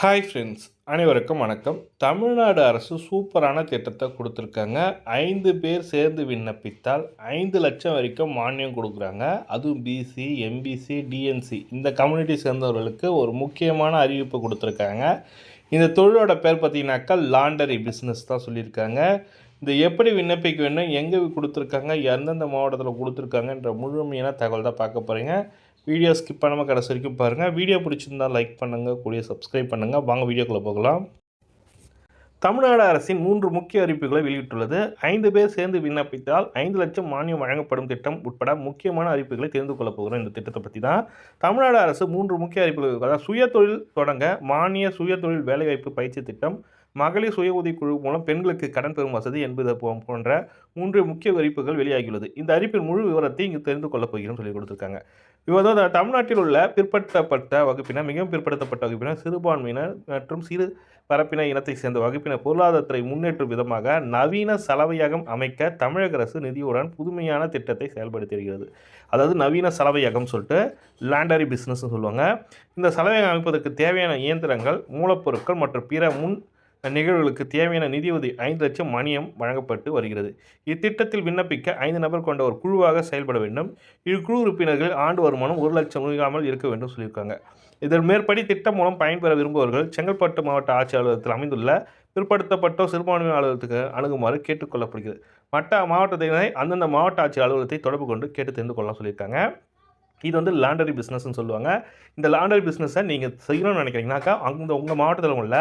Hi friends அனைவருக்கும் வணக்கம். தமிழ்நாடு அரசு சூப்பரான திட்டத்தை கொடுத்துருக்காங்க. ஐந்து பேர் சேர்ந்து விண்ணப்பித்தால் ஐந்து லட்சம் வரைக்கும் மானியம் கொடுக்குறாங்க. அதுவும் பிசி எம்பிசி டிஎன்சி இந்த கம்யூனிட்டி சேர்ந்தவர்களுக்கு ஒரு முக்கியமான அறிவிப்பு கொடுத்துருக்காங்க. இந்த தொழிலோட பேர் பார்த்தீங்கன்னாக்கா லாண்டரி பிஸ்னஸ் தான் சொல்லியிருக்காங்க. இந்த எப்படி விண்ணப்பிக்க வேண்டும் எங்கே கொடுத்துருக்காங்க எந்தெந்த மாவட்டத்தில் கொடுத்துருக்காங்கன்ற முழுமையான தகவல் தான் பார்க்க போகிறீங்க வீடியோ ஸ்கிப் பண்ணாமல் கடைசி வரைக்கும் பாருங்கள் வீடியோ பிடிச்சிருந்தால் லைக் பண்ணுங்கள் கூடிய சப்ஸ்கிரைப் பண்ணுங்கள் வாங்க வீடியோக்குள்ளே போகலாம். தமிழ்நாடு அரசின் மூன்று முக்கிய அறிவிப்புகளை வெளியிட்டுள்ளது. ஐந்து பேர் சேர்ந்து விண்ணப்பித்தால் ஐந்து லட்சம் மானியம் வழங்கப்படும் திட்டம் உட்பட முக்கியமான அறிவிப்புகளை தெரிந்து கொள்ளப் போகிறோம். இந்த திட்டத்தை பற்றி தான் தமிழ்நாடு அரசு மூன்று முக்கிய அறிவிப்புகள் அதாவது சுய தொழில் தொடங்க மானிய சுய தொழில் வேலைவாய்ப்பு பயிற்சி திட்டம் மகளிர் சுய உதவிக்குழு மூலம் பெண்களுக்கு கடன் பெறும் வசதி என்பது போன்ற மூன்று முக்கிய அறிவிப்புகள் வெளியாகியுள்ளது. இந்த அறிவிப்பின் முழு விவரத்தை இங்கு தெரிந்து கொள்ளப் போகிறோம் சொல்லி கொடுத்துருக்காங்க. இவ்வளவு தமிழ்நாட்டில் உள்ள பிற்படுத்தப்பட்ட வகுப்பினர் மிகவும் பிற்படுத்தப்பட்ட வகுப்பினர் சிறுபான்மையினர் மற்றும் சிறு பரப்பின இனத்தை சேர்ந்த வகுப்பினர் பொருளாதாரத்தை முன்னேற்றும் விதமாக நவீன சலவையகம் அமைக்க தமிழக அரசு நிதியுடன் புதுமையான திட்டத்தை செயல்படுத்தி வருகிறது அதாவது நவீன சலவையகம் சொல்லிட்டு லேண்டரி பிஸ்னஸ்னு சொல்லுவாங்க. இந்த சலவையகம் அமைப்பதற்கு தேவையான இயந்திரங்கள் மூலப்பொருட்கள் மற்றும் பிற முன் நிகழ்வுகளுக்கு தேவையான நிதியுதவி ஐந்து லட்சம் மானியம் வழங்கப்பட்டு வருகிறது. இத்திட்டத்தில் விண்ணப்பிக்க ஐந்து நபர் கொண்ட ஒரு குழுவாக செயல்பட வேண்டும். இக்குழு உறுப்பினர்கள் ஆண்டு வருமானம் ஒரு லட்சம் மிகாமல் இருக்க வேண்டும் சொல்லியிருக்காங்க. இதன் மேற்படி திட்டம் மூலம் பயன்பெற விரும்புபவர்கள் செங்கல்பட்டு மாவட்ட ஆட்சி அலுவலகத்தில் அமைந்துள்ள பிற்படுத்தப்பட்டோர் சிறுபான்மை அலுவலகத்துக்கு அணுகுமாறு கேட்டுக்கொள்ளப்படுகிறது மற்ற மாவட்டத்தினரை அந்தந்த மாவட்ட ஆட்சி அலுவலகத்தை தொடர்பு கொண்டு கேட்டு தெரிந்து கொள்ளலாம் சொல்லியிருக்காங்க. இது வந்து லாண்டரி பிஸ்னஸ்னு சொல்லுவாங்க. இந்த லாண்டரி பிஸ்னஸை நீங்கள் செய்யணும்னு நினைக்கிறீங்கனாக்கா அந்த உங்கள் மாவட்டத்தில் உள்ள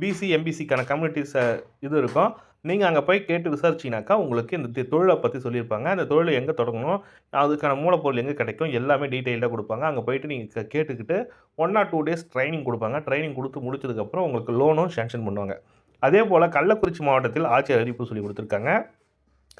பிசி எம்பிசிக்கான கம்யூனிட்டிஸ் இது இருக்கும். நீங்கள் அங்கே போய் கேட்டு விசாரிச்சிங்கனாக்கா உங்களுக்கு இந்த தொழிலை பற்றி சொல்லியிருப்பாங்க. அந்த தொழிலை எங்கே தொடங்கணும்? அதுக்கான மூலப்பொருள் எங்கே கிடைக்கும்? எல்லாமே டீட்டெயிலாக கொடுப்பாங்க. அங்கே போயிட்டு நீங்கள் கேட்டுக்கிட்டு one or two days training கொடுப்பாங்க. ட்ரைனிங் கொடுத்து முடிச்சதுக்கப்புறம் உங்களுக்கு லோனும் சேங்ஷன் பண்ணுவாங்க. அதே போல் கள்ளக்குறிச்சி மாவட்டத்தில் ஆட்சியர் அறிவிப்பு சொல்லி கொடுத்துருக்காங்க.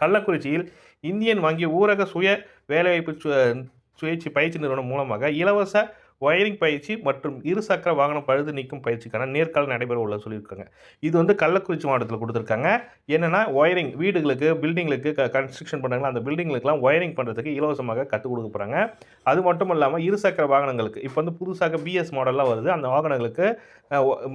கள்ளக்குறிச்சியில் இந்தியன் வங்கி ஊரக சுய வேலைவாய்ப்பு சு- சுயேட்சை பயிற்சி நிறுவனம் மூலமாக இலவச ஒயரிங் பயிற்சி மற்றும் இருசக்கர வாகனம் பழுது நீக்கும் பயிற்சிக்கான நேர்கால நடைபெற உள்ள சொல்லியிருக்காங்க. இது வந்து கள்ளக்குறிச்சி மாவட்டத்தில் கொடுத்துருக்காங்க. என்னென்னா ஒயரிங் வீடுகளுக்கு பில்டிங்களுக்கு க கன்ஸ்ட்ரக்ஷன் பண்ணுறாங்களா அந்த பில்டிங்களுக்குலாம் ஒயரிங் பண்ணுறதுக்கு இலவசமாக கற்றுக் கொடுக்க போகிறாங்க அது மட்டும் இல்லாமல் இருசக்கர வாகனங்களுக்கு இப்போ வந்து புதுசாக பிஎஸ் மாடல்லாம் வருது. அந்த வாகனங்களுக்கு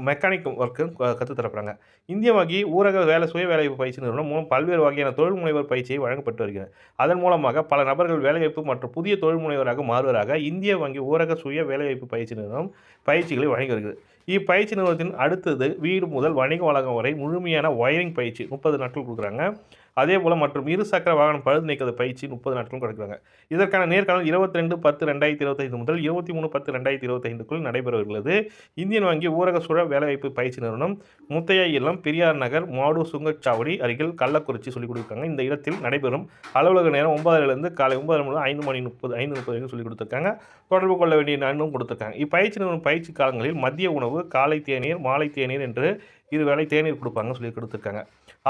மெக்கானிக் ஒர்க்கு கற்றுத்தரப்படுறாங்க இந்திய வங்கி ஊரக வேலை சுய வேலைவாய்ப்பு பயிற்சி நிறுவனம் மூலம் பல்வேறு வகையான தொழில் முனைவர் பயிற்சியை வழங்கப்பட்டு வருகிறது. அதன் மூலமாக பல நபர்கள் வேலைவாய்ப்பு மற்றும் புதிய தொழில் முனைவராக மாறுவதாக இந்திய வங்கி ஊரக சுய வேலைவாய்ப்பு பயிற்சி நிறுவனம் பயிற்சிகளை வழங்கி வருகிறது. இப்பயிற்சி நிறுவனத்தின் அடுத்தது வீடு முதல் வணிக வளாகம் வரை முழுமையான ஒயரிங் பயிற்சி முப்பது நாட்கள் கொடுக்குறாங்க. அதே போல் மற்றும் இரு சக்கர வாகனம் பழுது நீக்கிறது பயிற்சி முப்பது நாட்களும் கொடுக்குறாங்க. இதற்கான நேர்காணல் இருபத்தி ரெண்டு பத்து ரெண்டாயிரத்தி இருபத்தைந்து முதல் இருபத்தி மூணு பத்து ரெண்டாயிரத்தி இருபத்தைந்துக்குள் நடைபெறவுள்ளது. இந்தியன் வங்கி ஊரக சுழ வேலைவாய்ப்பு பயிற்சி நிறுவனம் முத்தையா இல்லம் பெரியார் நகர் மாடு சுங்கச்சாவடி அருகில் கள்ளக்குறிச்சி சொல்லிக் கொடுக்குறாங்க. இந்த இடத்தில் நடைபெறும் அலுவலக நேரம் ஒன்பதாயிலிருந்து காலை ஒன்பது முதல் ஐந்து மணி முப்பது ஐந்து முப்பது வரைக்கும் சொல்லிக் கொடுத்துருக்காங்க. தொடர்பு கொள்ள வேண்டிய நானும் கொடுத்துருக்காங்க. இப்பயிற்சி நிறுவனம் பயிற்சி காலங்களில் மதிய உணவு காலை தேநீர் மாலை தேநீர் என்று இருவேளை தேநீர் கொடுப்பாங்க சொல்லி கொடுத்துருக்காங்க.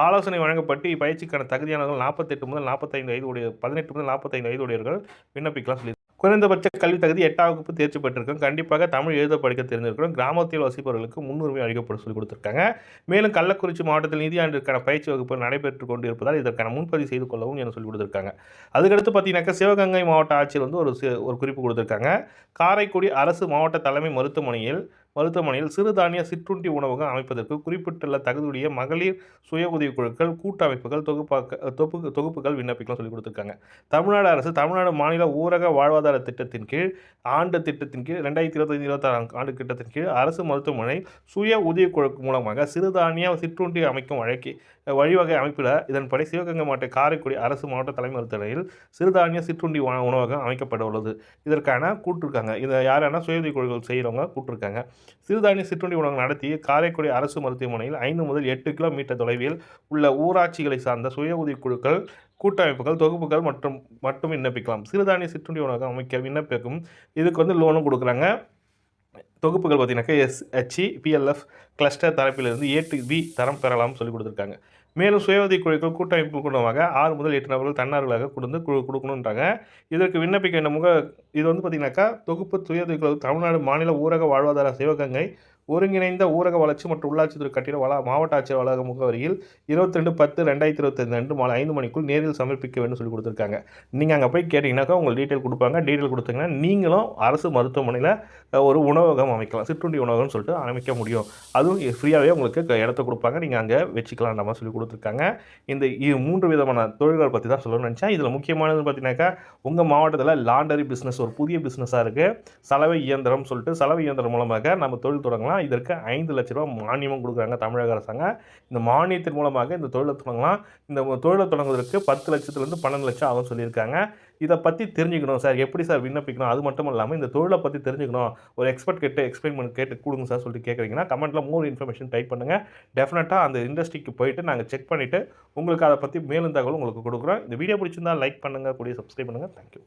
ஆலோசனை வழங்கப்பட்டு இப்பயிற்சிக்கான தகுதியானவர்கள் நாற்பத்தெட்டு முதல் நாற்பத்தைந்து வயது உடைய பதினெட்டு முதல் நாற்பத்தைந்து வயது உடையவர்கள் விண்ணப்பிக்கலாம் சொல்லி குறைந்தபட்ச கல்வி தகுதி எட்டாம் வகுப்பு தேர்ச்சி பெற்றிருக்கோம். கண்டிப்பாக தமிழ் எழுத படிக்க தெரிஞ்சிருக்கிறோம் கிராமத்தில் வசிப்பவர்களுக்கு முன்னுரிமை அளிக்கப்படும் சொல்லி கொடுத்துருக்காங்க. மேலும் கள்ளக்குறிச்சி மாவட்டத்தில் நிதியாண்டிற்கான பயிற்சி வகுப்பு நடைபெற்று கொண்டு இருப்பதால் இதற்கான முன்பதிவு செய்து கொள்ளவும் என சொல்லி கொடுத்துருக்காங்க. அதுக்கடுத்து பார்த்தீங்கன்னாக்கா சிவகங்கை மாவட்ட ஆட்சியர் வந்து ஒரு ஒரு குறிப்பு கொடுத்துருக்காங்க. காரைக்குடி அரசு மாவட்ட தலைமை மருத்துவமனையில் மருத்துவமனையில் சிறுதானிய சிற்றுண்டி உணவகம் அமைப்பதற்கு குறிப்பிட்டுள்ள தகுதியுடைய மகளிர் சுய உதவிக் குழுக்கள் கூட்டமைப்புகள் தொகுப்பாக்க தொகுப்பு தொகுப்புகள் விண்ணப்பிக்கலாம் சொல்லி கொடுத்துருக்காங்க. தமிழ்நாடு அரசு தமிழ்நாடு மாநில ஊரக வாழ்வாதார திட்டத்தின் கீழ் ஆண்டு திட்டத்தின் கீழ் ரெண்டாயிரத்தி இருபத்தைந்து இருபத்தாறாம் ஆண்டு திட்டத்தின் கீழ் அரசு மருத்துவமனை சுய உதவிக்குழு மூலமாக சிறுதானிய சிற்றுண்டி அமைக்கும் வழக்கி வழிவகை அமைப்பில் இதன்படி சிவகங்கை மாவட்ட காரைக்குடி அரசு மாவட்ட தலைமை மருத்துவமனையில் சிறுதானிய சிற்றுண்டி உணவகம் அமைக்கப்பட உள்ளது. இதற்கான கூட்டிருக்காங்க. இதை யாரான சுய உதவிக்குழுக்கள் செய்கிறவங்க கூட்டிருக்காங்க. சிறுதானிய சிற்றுண்டி உணவகம் நடத்தி காரைக்குடி அரசு மருத்துவமனையில் ஐந்து முதல் எட்டு கிலோமீட்டர் தொலைவில் உள்ள ஊராட்சிகளை சார்ந்த சுய உதவிக்குழுக்கள் கூட்டமைப்புகள் தொகுப்புகள் மற்றும் மட்டும் விண்ணப்பிக்கலாம். சிறுதானிய சிற்றுண்டி உணவகம் அமைக்க விண்ணப்பிக்கும் இதுக்கு வந்து லோனும் கொடுக்குறாங்க. தொகுப்புகள் பார்த்தீங்கன்னாக்கா எஸ்ஹெச்சி பிஎல்எஃப் கிளஸ்டர் தரப்பிலிருந்து ஏ டு பி தரம் பெறலாம்னு சொல்லி கொடுத்துருக்காங்க. மேலும் சுய உதவிக் குழுக்கள் கூட்டமைப்பு குழுவாக ஆறு முதல் எட்டு நபர்கள் தன்னார்களாக கொடுத்து குழு கொடுக்கணுன்றாங்க. இதற்கு விண்ணப்பிக்க என்ன முக இது வந்து பார்த்திங்கனாக்கா தொகுப்பு சுய உதவிக் குழு தமிழ்நாடு மாநில ஊரக வாழ்வாதார சிவகங்கை ஒருங்கிணைந்த ஊரக வளர்ச்சி மற்றும் உள்ளாட்சித்துறை கட்டிட வள மாவட்ட ஆட்சியர் வளாக முகவரியில் இருபத்தி ரெண்டு பத்து ரெண்டாயிரத்தி இருபத்தஞ்சு அன்று மாலை ஐந்து மணிக்குள் நேரில் சமர்ப்பிக்க வேண்டும் சொல்லி கொடுத்துருக்காங்க. நீங்கள் அங்கே போய் கேட்டிங்கனாக்கா உங்களுக்கு டீட்டெயில் கொடுப்பாங்க. டீட்டெயில் கொடுத்தீங்கன்னா நீங்களும் அரசு மருத்துவமனையில் ஒரு உணவகம் அமைக்கலாம். சிற்றுண்டி உணவகம்னு சொல்லிட்டு அமைக்க முடியும். அதுவும் ஃப்ரீயாகவே உங்களுக்கு இடத்த கொடுப்பாங்க. நீங்கள் அங்கே வச்சுக்கலாம் நம்ம சொல்லி கொடுத்துருக்காங்க. இந்த மூன்று விதமான தொழில்கள் பற்றி தான் சொல்லணும்னு நினச்சேன். இதில் முக்கியமானது பார்த்தீங்கன்னாக்கா உங்கள் மாவட்டத்தில் லாண்டரி பிஸ்னஸ் ஒரு புதிய பிஸ்னஸாக இருக்குது சலவை இயந்திரம் சொல்லிட்டு சலவை இயந்திரம் மூலமாக நம்ம தொழில் தொடங்கலாம். இதற்கு ஐந்து லட்ச ரூபா மானியமும் கொடுக்குறாங்க தமிழக அரசாங்கம் இந்த மானியத்தின் மூலமாக இந்த தொழிலை தொடங்கலாம். இந்த தொழிலை தொடங்குவதற்கு பத்து லட்சத்துலேருந்து பன்னெண்டு லட்சம் ஆகும் சொல்லியிருக்காங்க. இதை பற்றி தெரிஞ்சுக்கணும் சார். எப்படி சார் விண்ணப்பிக்கணும்? அது மட்டும் இல்லாமல் இந்த தொழிலை பற்றி தெரிஞ்சுக்கணும். ஒரு எக்ஸ்பர்ட் கேட்டு எக்ஸ்பிளைன் பண்ணி கேட்டு கொடுங்க சார் சொல்லிட்டு கேட்குறீங்கன்னா கமெண்ட்டில் மோர் இன்ஃபர்மேஷன் டைப் பண்ணுங்கள் டெஃபினட்டாக அந்த இண்டஸ்ட்ரிக்கு போயிட்டு நாங்கள் செக் பண்ணிவிட்டு உங்களுக்கு அதை பற்றி மேலும் தகவல் உங்களுக்கு கொடுக்குறோம். இந்த வீடியோ பிடிச்சிருந்தா லைக் பண்ணுங்கள் கூடிய சப்ஸ்கிரைப் பண்ணுங்கள் தேங்க்யூ